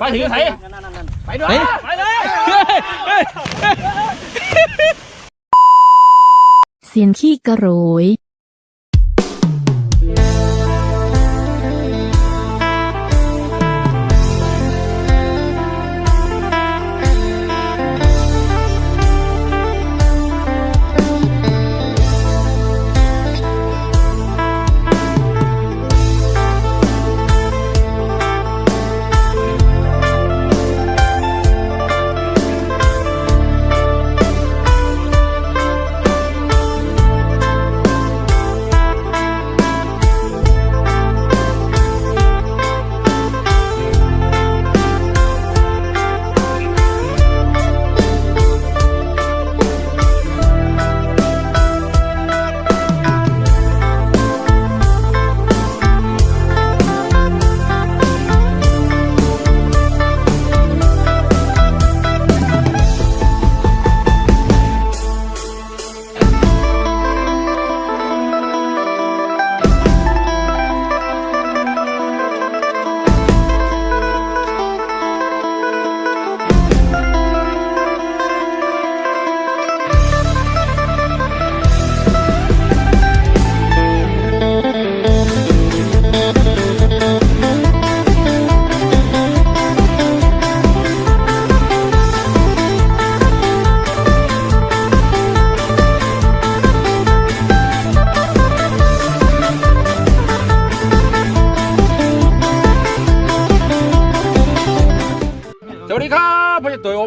ไปถึงไหนไปด้วยไปเลยเสียงขี้กระโรย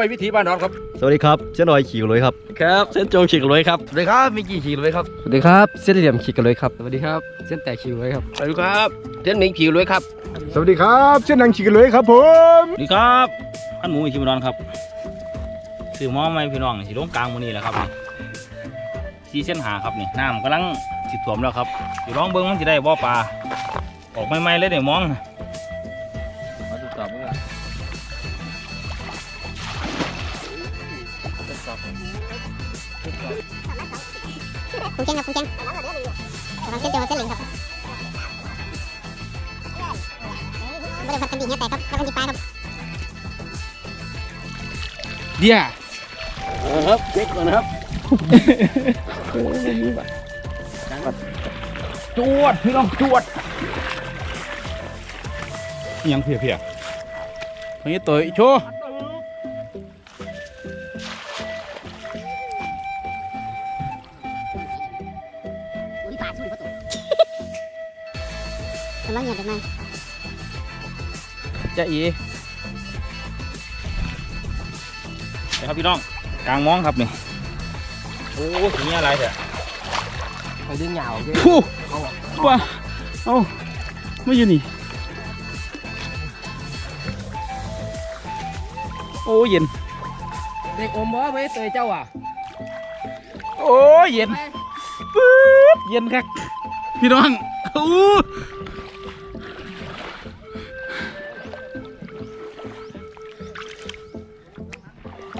วโอมไว้วิถีบ้านนอนครับสวัสดีครับเจ้าหน่อยขี่เลยครับครับเส้นโจงฉีกเลยครับสวัสดีครับมีกี่ขีดเลยครับสวัสดีครับเส้นเหลี่ยมฉีกกันเลยครับสวัสดีครับ เส้นแตกฉีกเลยครับสวัสดีครับ เส้นหมิงขีดเลยครับ สวัสดีครับเช่นนังฉีกเลยครับผมสวัสดีครับอันหมูอิชิมดอนครับซื้อหม้อไม้พี่น้องสิลงกลางมื้อนี้แหละครับนี่ซีเส้นหาครับนี่น้ำกำลังสิท่วมแล้วครับอยู่ร้องเบิ้งมันสิได้บ่ปลาออกใหม่ๆเลยเนี่ยมอง คุณเก่งครับคุณเก่งกำลังเส้นเดียวเส้นเหลืองครับไม่ได้พัดกันดีเงี้ยแต่ครับพัดกันดีปลายครับเดี๋ยวครับเช็คก่อนนะครับจวดพี่น้องจวดอิหยังเพียเพียพนี้ตัวโชว์ กำลังเงียบเป็นไงจะอีนะครับพี่น้องกลางมองครับนี่โอ้สีนี้อะไรเถอะไปดึงเหงาโอเคผู้ว่าเอ้าไม่อยู่นี่โอ้เย็นเด็กอมบ่ไว้เตยเจ้าอะโอ้เย็นปื๊ดเย็นครับพี่น้องอู้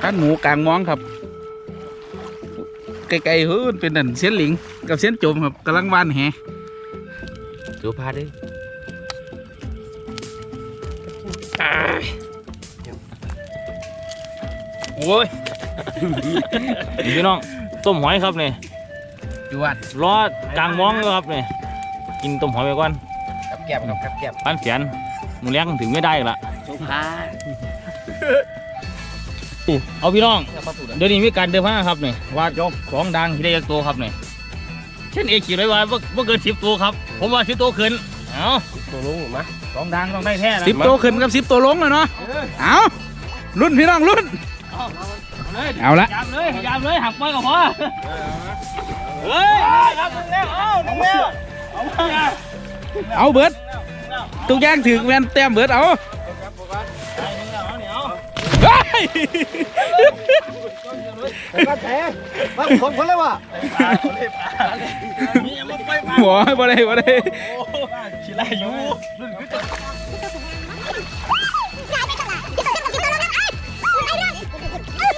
ร้านหมูกลางมองครับไกลๆเฮ้ยเป็นดันเส้นหลิง กับเส้นจมครับกำลังวานแหดูพาดิโอ้ยนี่พี่น้องต้มหอยครับนี่จวดรอกลางมองเลยครับนี่กินต้มหอยไปก่อนกับแก้มครับกับแก้มปันเสียนหมูเลี้ยงถึงไม่ได้อีกละโซฟาเอาพี่น้อง เดี๋ยวนี้มีการเดินผ้าครับนี่ว่าจกของดังที่ได้ยักตัวครับนี่เช่นเอกขีดไว้ว่าว่าเกินสิบตัวครับ ผมว่าสิบตัวขึ้นเอาตัวลุงมาของดังต้องได้แท้นะสิบตัวขึ้นกับสิบตัวลงเลยเนาะเอารุ่นพี่น้องรุ่นเอาละยามเลยยามเลยหักไปก็พอเฮ้ยครับถึงแล้วเอาถึงแล้วเอามาเอาเบิดทุกอย่างถึงแวนแต้มเบิดเอา เฮ้ยก็แฉมาคนคนเลยว่ะหัวบ่ได้บ่ได้ชิลายูได้ไม่ตลาดที่ตัวเส้นกับที่ตัวลงนะไอ้ไอ้เรื่องเอ้ย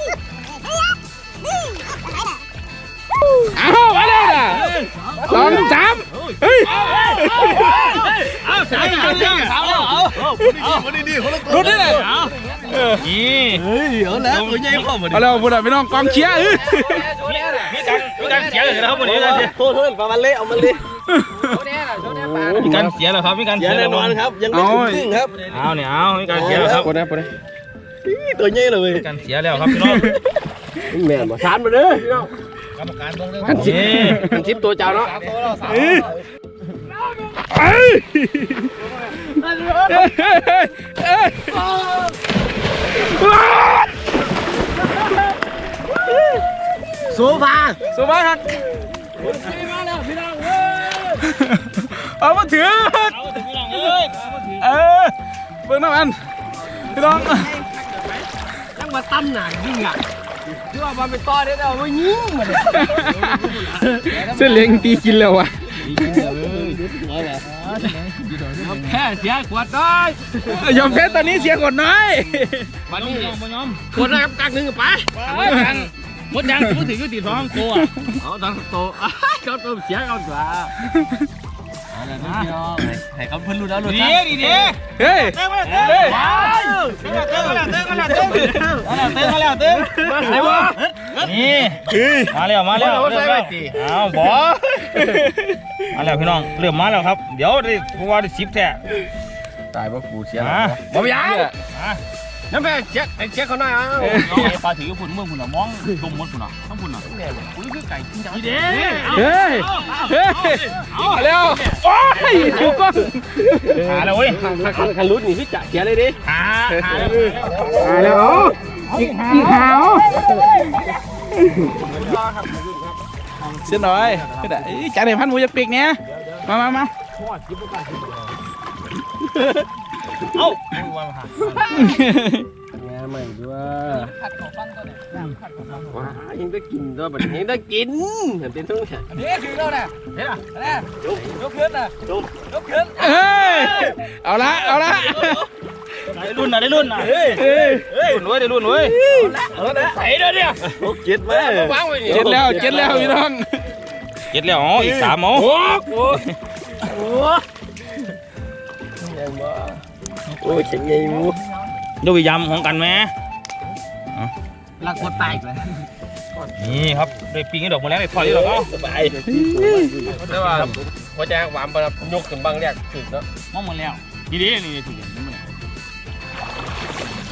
เอามาเลยนะสองสามเฮ้ยเอาสามเอาเอาเอาวันนี้ดีคนละตัวรุ่นนี่เลยเอา นี่เฮ้ยเอาแล้วตัวใหญ่เข้ามาดิเอาแล้วพูดอะพี่น้องกองเชียร์เออมีการมีการเสียเลยนะครับวันนี้การเสียโทษโทษประมาณเละเอามันเละมีการเสียแล้วครับมีการเสียแน่นอนครับ ยังไม่ถึงครึ่งครับเอาเนี่ยเอามีการเสียแล้วครับปวดได้ปวดได้ตัวใหญ่เลยมีการเสียแล้วครับพี่น้องแม่มาทานมาเด้อพี่น้องนี่มันชิปตัวเจ้าเนาะเอ้ย สูบาสูบาครับเอามาถือเอาถึงพี่น้องเอ้ยเออเบิ่งน้ำมันพี่น้องตั้งมาตั้มหนายิ่งอะที่ว่ามันเป็นต้อได้แล้วมันยิงมาเลยเส้นเล้งตีกินแล้ววะ แค่เสียขวดได้ยอมแพ้ตอนนี้เสียกดน้อยวันนี้ยอมบ่ยอมขวดนะครับกักหนึ่งไปมดยังมดยังถือถืออยู่ตีท้องโคอะเอาตั้งโตเขาตัวเสียเขาตัว ให้เขาเพิ่นรู้แล้วรู้ดีดีดีเฮ้ยเติมมาเติมว้าวเติมมาเติมาเติมมาเติมาเติมมาแล้วเติมไหนวะนี่มาแล้วมาแล้วเอาวบ่มาแล้วพี่น้องเริ่มมาแล้วครับ เดี๋ยวด้เพราะว่าด้สิบแท้ตายเพราะกูเสียมาบ่ไปยัง น้ำแม่เช็คเช็คเขาหน่อยเอาน้องไอ้ปลาถือพุ่นเมืองพุ่นอะมองจมหมดพุ่นอะทั้งพุ่นอะอุ้ยคือไก่กินจังดีเด้เฮ้ยเฮ้ยเอาแล้วโอ้ยถูกก้อนหาแล้วเว้ยคันรุดนี่พี่จะเสียเลยดิหาหามาแล้วอีกอีกขาวเส้นหน่อยจ่ายเดี๋ยวพันหมูจะปีกเนี้ยมามามา เอ้าแง่ใหม่ด้วยว้ายังได้กินด้วยแบัดยังได้กินเห็นเป็นทุกอย่างเฮ้ยเอาละเอาละได้รุ่นนะได้รุ่นนะเฮ้ยรุ่นเว้ยได้รุ่นเว้ยใส่เด้อเนี่ยโอ้เจ็ดไหมวางไว้นี่เจ็ดแล้วเจ็ดแล้วพี่น้องเจ็ดแล้วอ๋ออีกสามอ๋อโอ้ย เข็งไงมูดูวิยำของกันไหมรักคนตายเลยนี่ครับได้ปีนี้ดอกมะแรงได้ถอยดอกเนาะสบายแต่ว่าหัวใจหวานปะยกขึ้นบางแรกถึงเนาะมองหมดแล้วนี่ดินี่ถูกนี่มัน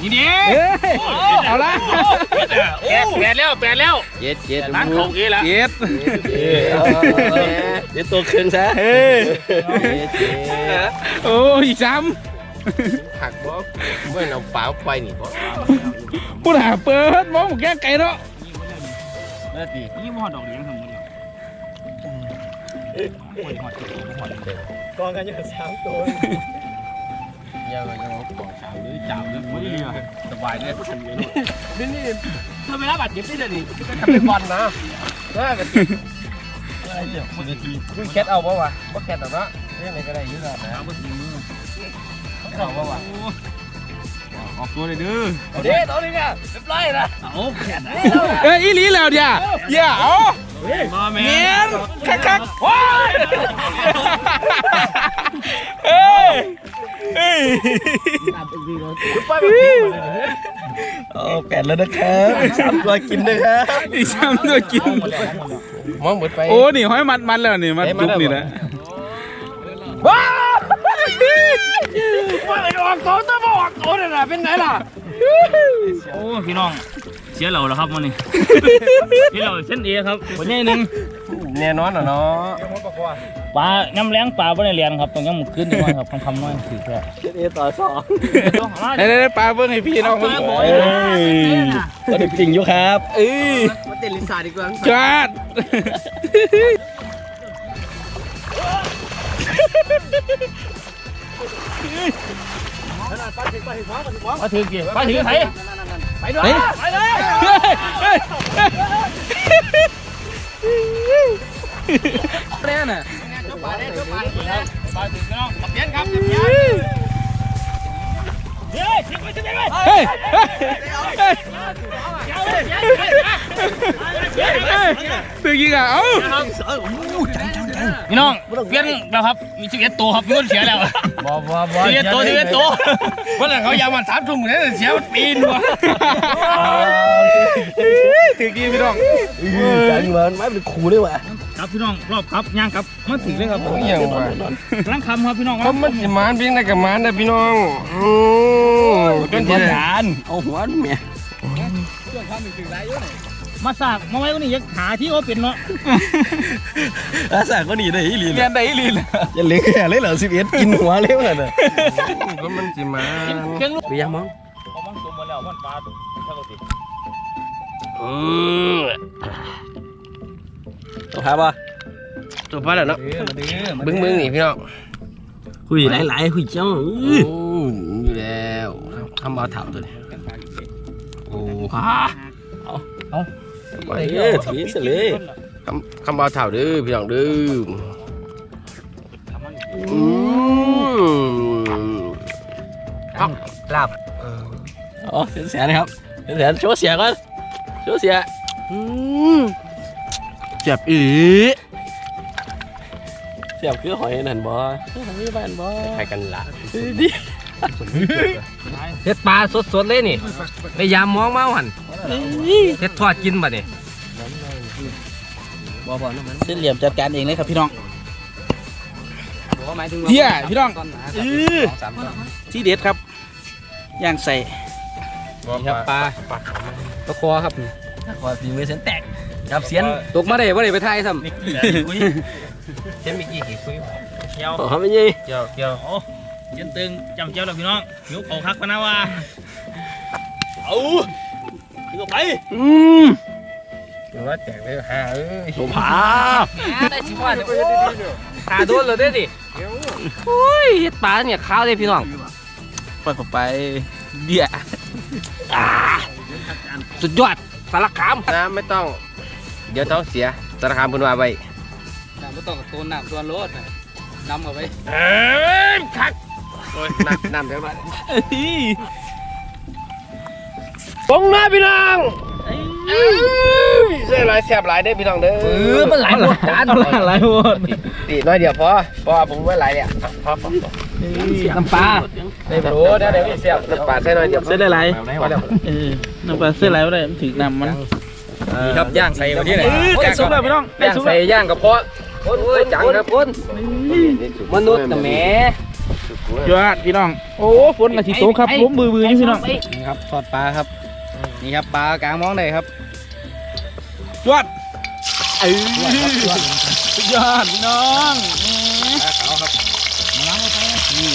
นี่ดิเฮ้ยเอาละแปดแปดแล้วแปดแล้วเจ็ดเจ็ดร้านเขาเกละเจ็ดเจ็ดตัวครึ่งซะเฮ้ยเจ็ดโอ้ยซ้ หักบ่ไม่เอาเปล่าไปนี่บ่ำพูดหาเปิดมองหมูแก้ไก่เนาะนั่นดินี่มันหอดดอกเลี้ยงทั้งหมดเลยยังยังปอกสามหรือจับหรือไม่ดีสบายเลยนี่นี่เธอไม่รับบาดเจ็บนี่เลยนี่ทำเป็นบอลนะได้แบบอะไรเดี๋ยวคนจะทีคุณแคทเอาป่าวะว่าแคทหรอเนาะเรื่องไหนก็ได้ยืดนะเอาป่าววะออกตัวเลยเด้อเด็ดตอนนี้เนี่ยเรียบร้อยนะเอาแขนเอ้ยอีหลีแล้วเดี๋ยวอย่าเอามาแม่เมียนคักคักๆโอ้ยเฮ้ยเฮ้ยโอ้แปดแล้วนะครับสามตัวกินนะครับอีซ้ำตัวกินมองหมดไปโอ้นี่ห้อยมัดมัดแล้วนี่มัดจุกนี่แหละว่า อะไรออกตัวจะมาออกตัวเนี่ยนะเป็นไงล่ะโอ้พี่น้องเสียเหล่าแล้วครับมันนี่พี่เหล่าเส้นเอครับคนนี้หนึ่งแน่นอนอะเนาะปลาน้ำแรงปลาไม่ได้เลี้ยงครับต้องยังหมุขึ้นดีกว่าครับคำคำน้อยถือแค่เอต่อสองได้ได้ปลาเบิ้งให้พี่น้องเบิ้งโอ้ยก็ได้จริงอยู่ครับเอ้ยมาเต้นลิซ่าดีกว่าจัด มาถือกี่มาถือไทยไปด้วยไปเลยเฮ้ยเฮ้ยเฮ้ยเต้นอะปลาถือพี่น้องเต้นครับเต้นเฮ้ยเสียไปเสียไตึกยิงอะเอ้าพี่น้องเปลี่ยนแล้วครับ มีสิบเอ็ดตัวครับพี่คนเสียแล้วบ่บ่บ่สิบเอ็ดตัวสิบเอ็ดตัววันนั้นเขายาวมมาสามทุ่มเลยเสียปีนวะตึกยิงพี่น้องจังมันไม่เป็นครูด้วยว่ะ ครับพี่น้องรอบครับย่างครับมาถึงเลยครับผมอย่างว่ะร่างคำครับพี่น้องเขามันสิมานเพียงแต่กับมานนะพี่น้องอือเป็นที่ฐานเอาหัวเมียมาสากมาไว้ก็นี่ยังหาที่เขาเป็นเนาะอาสาก็หนีได้อีหลีเรียนได้อีหลีนจะเล็กแค่เลยเหรอสิบเอ็ดกินหัวเร็วน่ะก็มันสิมาเครื่องลูกไปยังมองเอามันตัวมาแล้วมันปลาตัวถ้าเราติดอือ ตัวพาบ่ตัวพาแล้วเนาะบึ้งบึ้งนี่พี่น้องคุยหลายๆคุยเจ้าโอ้อยู่แล้วทำบ่ถามตัวนี้โอ้ฮะเอาเอาไปเอ้ยถือเสยเลยคำคำบ่ถามเด้อพี่น้องเด้ออืมครับลาบอ๋อเสียนะครับเสียโชว์เสียก่อนโชว์เสียอืม เจ็บอีเสียบคือหอยนั่นบ่หอยบ้านบ่ใครกันล่ะดิเฮ็ดปลาสดๆเลยนี่ในยามมองเมาหันเฮ็ดทอดกินบ่นี่บ่บ่น้ำมันเส้นเหลี่ยมจัดการเองเลยครับพี่น้องบ่หมายถึงเหี้ยพี่น้องอือที่เด็ดครับย่างใส่นี่ครับปลาปลาคอครับขอฝีมือเส้นแตก ครับเสียนตกมาได้บ่ได้ไปถ่ายซ้ำเส้นมีกี่กี่คุยเกี่ยวอ๋อไม่ยี่เกี่ยวเกี่ยวโอ้ยันตึงจำเจ้าแล้วพี่น้องหิวเขาคักปะนะว่าเอาถึงไปอืมเดี๋ยวว่าแตกไปหาเอ้ยโผาได้สิว่าโอ้ขาโดนเลยเด้ดิโอ้ยเฮ็ดปลาเนี่ยขาวเลยพี่น้องปล่อยเข้าไปเดี่ยสุดยอดสารคามน้ำไม่ต้อง เดี๋ยวต้องเสียสารคามพูนว่าไว้น้ำบ่ต้องตัวน้ำตัวรถนำเอาไว้เอ้ยคักโอ้ยน้ำน้ำเดี๋ยวมาปงหน้าพี่น้องเสียหลายแสบหลายได้อพี่น้องเด้อเออมันหลายหมดจานหลายหมดตีน้อยเดียวพอพอผมว่าหลายเนี่ยพอพอน้ำปลาได้โอ้ได้เดี๋ยวพี่เสียบน้ำปลาใส่น้อยเดียวเส้นได้หลายพอแล้ว เออน้ำปลาเส้นไหลไม่ได้มันถึงน้ำมัน นี่ครับย่างใส่มาที่ไหนเออได้สุกแล้วพี่น้องได้ย่างสุกใส่แล้วย่างกระเพาะคนโอ้ยจังครับคนมนุษย์น่ะแหมยอดพี่น้อง โอ้ฝนกระสิตกครับล้มมือมืออยู่พี่น้องนี่ครับทอดปลาครับ นี่ครับปลากลางมองได้ครับยอดเออสุดยอดพี่น้องนี่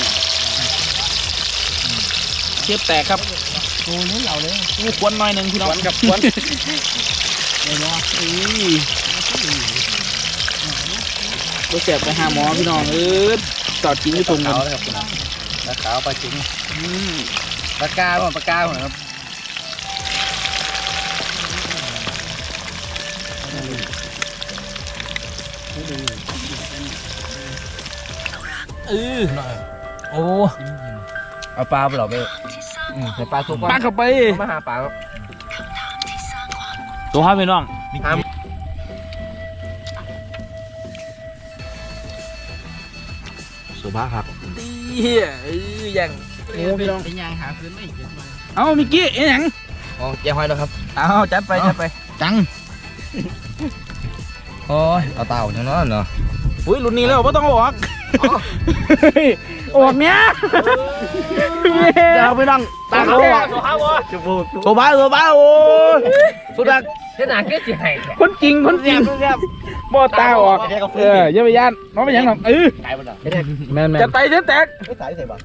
เทียบแตกครับ โอ้ยเหล่าเลยนี่ควนหน่อยหนึ่งพี่น้องควนกับควนเนี่ยนะอือก็เสียบไปหาหมอพี่น้องเออจอดกินที่ตรงกันปลาขาวปลาจิงอืมปลากาบ่ปลากาบ่ครับเออโอ้เอาปลาไปหรอ ไปใส่ปลาสุกปักเข้าไป มาหาปลาตัวห้าพี่น้องสุภาพครับเฮียเอออย่างโอ้พี่น้องเป็นยางหาพื้นไม่เอามิกกี้เอ็นหยังอ๋อแจ้หอยแล้วครับเอาจัดไปจัดไปจังโอ้ยเอาเต่าเนาะเนาะอุ้ยรุ่นนี้แล้วไม่ต้องเอาออก ออกเนี้ยเดี๋ยวไปนั่งตาเขาออกตัวห้าวะโซบ้าโซบ้าโอ้ยสุดดักเฮ็ดหน้าเกสิให้คนจริงคนจริงบ่ตาออกเอออย่าไปย่านน้องไปหยังหรอกเออแม่นจะไตเส้นแตกไม่ใส่ใส่บ้า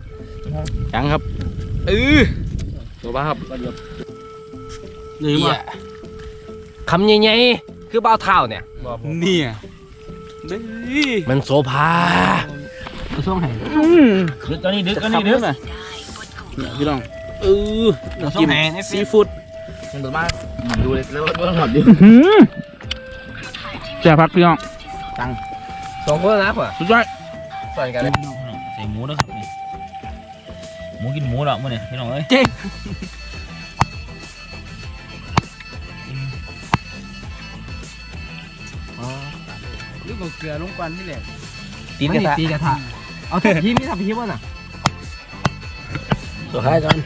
จังครับเออๆตัวบ้าครับนี่มาคำใหญ่ๆคือเบ้าเท้าเนี่ยเนี่ยนี่มันโซภา ช่วงไหนอืมดึกตัวนี้ดึกตัวนี้ดึกเนี่ยพี่น้องเออกินแหนซีฟู้ดมันตัวมาดูเลยแล้วว่าหอดดิหืมแจ่พักพี่น้องสองคนนะป่ะสุดยอดใส่กันเลยใส่หมูนะครับนี่หมูกินหมูแล้วมื้อนี้พี่น้องเอ้ยลูกกับเกลือลงกวนนี่แหละตีนกระทะตีกระทะ เอาทับพีมีทับพีบ่น่ะโซฟาก่อน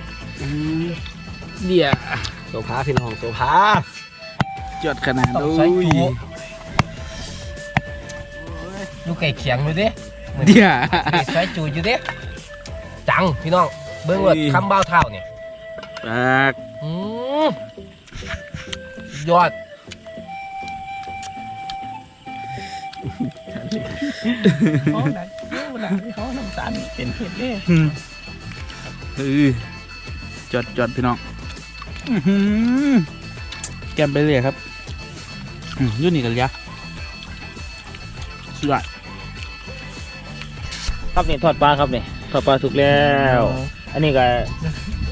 เดี๋ยวโซฟาพี่น้องโซฟาจดขนาดต้องดูใช้จูดูไก่เขียงดูดิเดี๋ยวใช้จูอยู่ดิจังพี่น้องเบิ้งว่าคำเบ้าเท้าเนี่ยปากอืมย อดเออจดจดพี่น้องอื้อหือแกมไปเลยครับอืมอยุ่นี่กันยะสุดยอดครับนี่ทอดปลาครับนี่ทอดปลาสุกแล้ว อันนี้ก็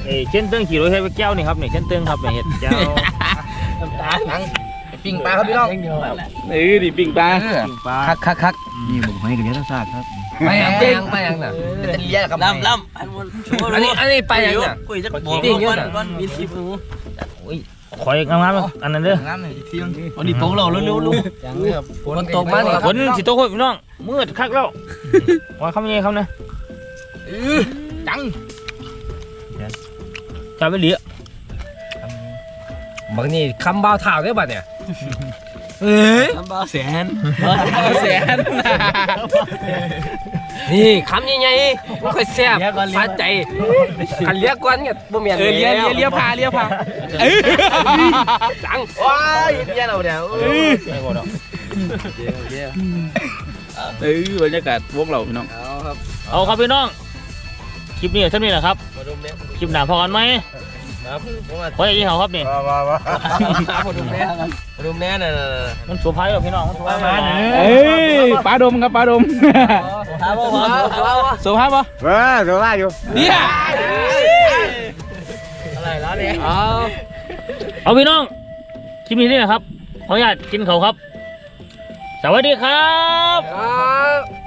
เอ้ยเช่นเติ้งขี่รถให้ไปแก้วนี่ครับนี่เช่นเติ้งครับนี่เห็ดแก้วน้ำตาลหนังปิ้งปลาครับพี่น้องเออดิปิ้งปลา ปิ้งปลา คักคักคักนี่ผมให้กับเนี้ยท่าซากครับ ไปยังไปยังไปยังน่ะเป็นเลี้ยกับลำลำอันนี้อันนี้ไปยังน่ะปิ้งเยอะน่ะขอยงามๆอันนั้นเด้อวันนี้โตเราเร็วๆลูกฝนตกมาเนี่ยฝนสิตกพี่น้องมืดคักแล้วว่าคำนี้คำนะจังจับไปเหลียบางนี่คำเบ้าเท้าได้ป่ะเนี่ย แสนแสนนี่คำใหญ่ๆไม่ค่อยแซ่บสะใจคันเลี้ยกวนเนี่ยบ่เมียนเออเลี้ยเลี้ยเลี้ยพาเลี้ยพาเออจังว้ายเลี้ยเราเนี่ยเออบรรยากาศวงเราพี่น้องเอาครับพี่น้องคลิปนี้เท่านี้แหละครับคลิปหน้าพอกันไหม ขออย่างนี้เหรอครับนี่รุมแน่รุมแน่น่ะมันสุภาพหรอพี่น้องมันสุภาพมาเอ้ยปลาดมครับปลาดมครับผมสุภาพปะเออเดี๋ยวไล่อยู่เนี่ยอะไรแล้วเนี่ยเอาเอาพี่น้องคลิปนี้นี่แหละครับขออนุญาตกินเขาวครับ สวัสดีครับครับ